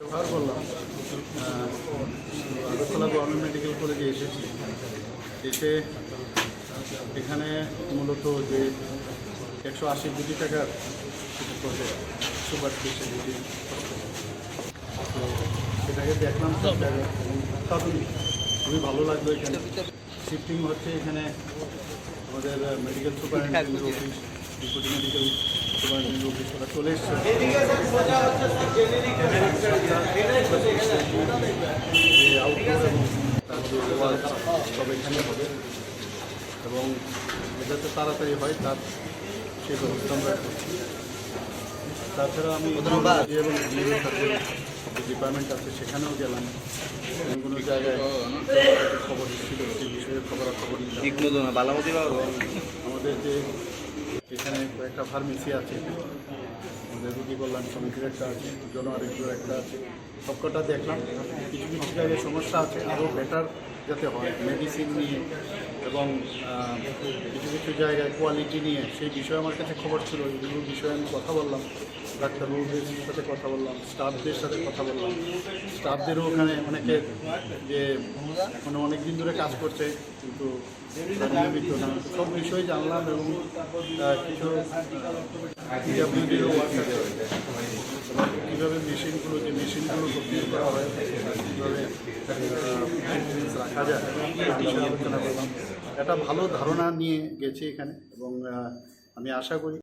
ব্যবহার করলাম Agartala government medical কলেজে এসেছি। এসে এখানে মূলত যে একশো আশি কোটি টাকার প্রজেক্ট সুপার স্পেশালিটি সেটাকে দেখলাম সব জায়গায় খুবই ভালো লাগল এখানে। শিফটিং হচ্ছে এখানে আমাদের medical superintendent office deputy medical superintendent office ওরা চলে এসছে। সব এখানে হবে এবং যাতে তাড়াতাড়ি হয় তার সেই ব্যবস্থা আমরা করছি তাছাড়া আমি এবং জিওর সাথে ডিপার্টমেন্ট আছে সেখানেও গেলাম কোনো জায়গায় খবর ছিল সেই বিষয়ে খবর খবর নিলাম আমাদের যে এখানে কয়েকটা ফার্মেসি আছে আমাদের বললাম কল্যাণ সমিতির একটা আছে জন আরোগ্যের একটা আছে। সবকটা দেখলাম। কিছু কিছু জায়গায় সমস্যা আছে, আরও বেটার যাতে হয়। মেডিসিন নিয়ে এবং কিছু কিছু জায়গায় কোয়ালিটি নিয়ে, সেই বিষয়ে আমার কাছে খবর ছিল। এগুলো বিষয়ে আমি কথা বললাম। ডাক্তারবাবুদের সাথে কথা বললাম স্টাফদের সাথে কথা বললাম। স্টাফদেরও ওখানে অনেকে যে মানে অনেক দিন ধরে কাজ করছে, কিন্তু সব বিষয়ে জানলাম এবং কিছু কীভাবে মেশিনগুলো, যে মেশিনগুলো প্রক্রিয়া করা হয়, কীভাবে রাখা যায় আলোচনা করলাম একটা ভালো ধারণা নিয়ে গেছি এখানে এবং আমি আশা করি